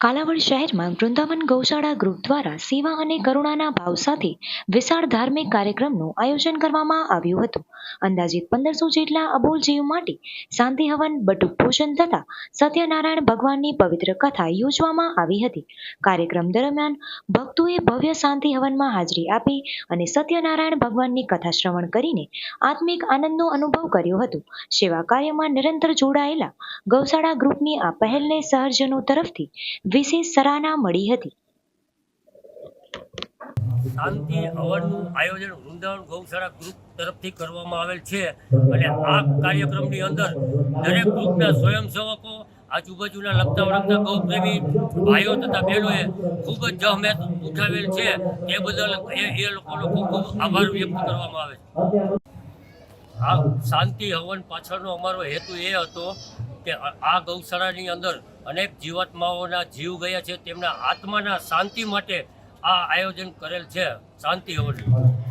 કાલાવડ શહેરમાં વૃંદાવન ગૌશાળા ગ્રુપ દ્વારા સેવા અને કરુણાના ભાવ સાથે વિશાળ ધાર્મિક કાર્યક્રમનું આયોજન કરવામાં આવ્યું હતું. અંદાજિત પંદરસો જેટલા અબોલ જીવ માટે શાંતિ હવન, બટુક ભોજન તથા સત્યનારાયણ ભગવાનની પવિત્ર કથા યોજવામાં આવી હતી. કાર્યક્રમ દરમિયાન ભક્તોએ ભવ્ય શાંતિ હવનમાં હાજરી આપી અને સત્યનારાયણ ભગવાનની કથા શ્રવણ કરીને આત્મિક આનંદનો અનુભવ કર્યો હતો. સેવા કાર્યમાં નિરંતર જોડાયેલા ગૌશાળા ગ્રુપની આ પહેલને શહેરજનો તરફથી વિશેષ સરાહના મળી હતી. શાંતિ હવનનું આયોજન વૃંદાવન ગૌશાળા ગ્રુપ તરફથી કરવામાં આવેલ છે. અને આ કાર્યક્રમની અંદર દરેક ગ્રુપના સ્વયંસેવકો, આજુબાજુના લગતા વળગતા ગૌપ્રેમી ભાઈઓ તથા બહેનોએ ખૂબ જ જહેમત ઉઠાવેલ છે. તે બદલ એ એ લોકોનો ખૂબ ખૂબ આભાર વ્યક્ત કરવામાં આવે છે. આ શાંતિ હવન પાછળનો અમારો હેતુ એ હતો કે આ ગૌશાળાની અંદર અનેક જીવાત્માઓના જીવ ગયા છે. તેમના આત્માના શાંતિ માટે આ આયોજન કરેલ છે શાંતિ હવન